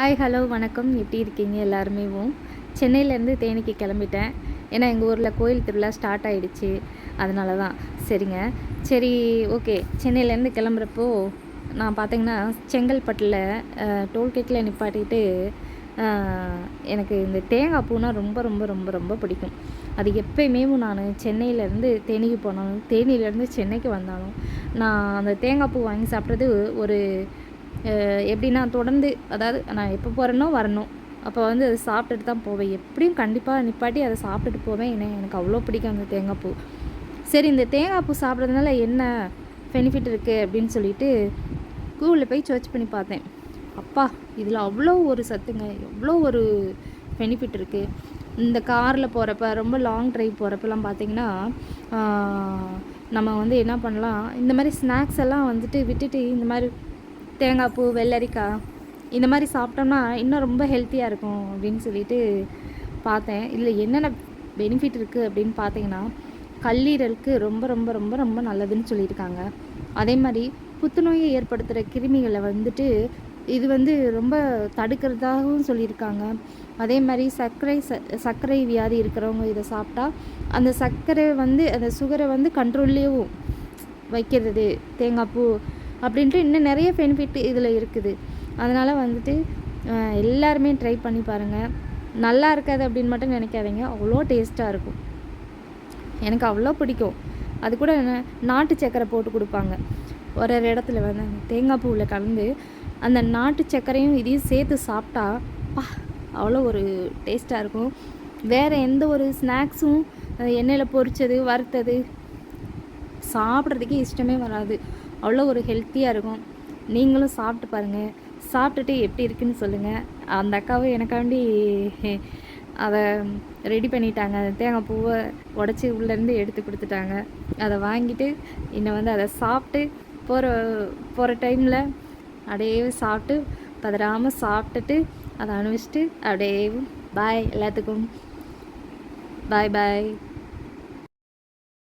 Hi hello வணக்கம். எப்படி இருக்கீங்க எல்லாருமேவும் சென்னையிலேருந்து தேனிக்கு கிளம்பிட்டேன். ஏன்னா எங்கள் ஊரில் கோயில் திருவிழா ஸ்டார்ட் ஆகிடுச்சு அதனால தான் சரிங்க. சரி ஓகே சென்னையிலேருந்து கிளம்புறப்போ நான் பார்த்தீங்கன்னா செங்கல்பட்டில் டோல்கேட்டில் நிப்பாட்டிட்டு எனக்கு இந்த தேங்காய் பூனால் ரொம்ப ரொம்ப ரொம்ப ரொம்ப பிடிக்கும். அது எப்போயுமே நான் சென்னையிலேருந்து தேனிக்கு போனாலும் தேனியிலேருந்து சென்னைக்கு வந்தாலும் நான் அந்த தேங்காய் பூ வாங்கி சாப்பிட்றது ஒரு எப்படின்னா தொடர்ந்து அதாவது நான் எப்போ போகிறேனோ வரணும். அப்போ வந்து அதை சாப்பிட்டுட்டு தான் போவேன். எப்படியும் கண்டிப்பாக நிப்பாட்டி அதை சாப்பிட்டுட்டு போவேன். ஏன்னா எனக்கு அவ்வளோ பிடிக்கும் அந்த தேங்காய் பூ. சரி இந்த தேங்காய் பூ சாப்பிட்றதுனால என்ன பெனிஃபிட் இருக்குது அப்படின்னு சொல்லிட்டு கூகுளில் போய் சர்ச் பண்ணி பார்த்தேன். அப்பா இதில் அவ்வளோ ஒரு சத்துங்க எவ்வளோ ஒரு பெனிஃபிட் இருக்குது இந்த காரில் போகிறப்ப ரொம்ப லாங் ட்ரைவ் போகிறப்பெல்லாம் பார்த்தீங்கன்னா நம்ம வந்து என்ன பண்ணலாம் இந்த மாதிரி ஸ்நாக்ஸ் எல்லாம் வந்துட்டு விட்டுட்டு இந்த மாதிரி தேங்காய் பூ வெள்ளரிக்காய் இந்த மாதிரி சாப்பிட்டோம்னா இன்னும் ரொம்ப ஹெல்த்தியாக இருக்கும் அப்படின்னு சொல்லிட்டு பார்த்தேன். இதில் என்னென்ன பெனிஃபிட் இருக்குது அப்படின்னு பார்த்தீங்கன்னா கல்லீரலுக்கு ரொம்ப ரொம்ப ரொம்ப ரொம்ப நல்லதுன்னு சொல்லியிருக்காங்க. அதே மாதிரி புத்துநோயை ஏற்படுத்துகிற கிருமிகளை வந்துட்டு இது வந்து ரொம்ப தடுக்கிறதாகவும் சொல்லியிருக்காங்க. அதே மாதிரி சர்க்கரை ச சர்க்கரை வியாதி இருக்கிறவங்க இதை சாப்பிட்டா அந்த சர்க்கரை வந்து அந்த சுகரை வந்து கண்ட்ரோல்லேயும் வைக்கிறது. தேங்காய் பூ அப்படின்ட்டு இன்னும் நிறைய பெனிஃபிட் இதில் இருக்குது. அதனால் வந்துட்டு எல்லாருமே ட்ரை பண்ணி பாருங்கள் நல்லா இருக்காது அப்படின்னு மட்டும் நினைக்காதீங்க. அவ்வளோ டேஸ்ட்டாக இருக்கும். எனக்கு அவ்வளோ பிடிக்கும். அது கூட நாட்டு சக்கரை போட்டு கொடுப்பாங்க. ஒரு ஒரு இடத்துல வந்து அந்த தேங்காய் பூவில் கலந்து அந்த நாட்டு சர்க்கரையும் இதையும் சேர்த்து சாப்பிட்டா பா அவ்வளோ ஒரு டேஸ்ட்டாக இருக்கும். வேறு எந்த ஒரு ஸ்நாக்ஸும் எண்ணெயில் பொரித்தது வறுத்தது சாப்பிட்றதுக்கே இஷ்டமே வராது. அவ்வளோ ஒரு ஹெல்த்தியாக இருக்கும். நீங்களும் சாப்பிட்டு பாருங்கள் சாப்பிட்டுட்டு எப்படி இருக்குன்னு சொல்லுங்கள் அந்த அக்காவும் எனக்காண்டி அதை ரெடி பண்ணிட்டாங்க. அந்த தேங்காய் பூவை உடச்சி உள்ளேருந்து எடுத்து கொடுத்துட்டாங்க. அதை வாங்கிட்டு இன்னும் வந்து அதை சாப்பிட்டு போகிற போகிற டைமில் அப்படியே சாப்பிட்டு பதறாமல் சாப்பிட்டுட்டு அதை அனுபவிச்சுட்டு அப்படியே பாய் எல்லாத்துக்கும். பாய் பாய்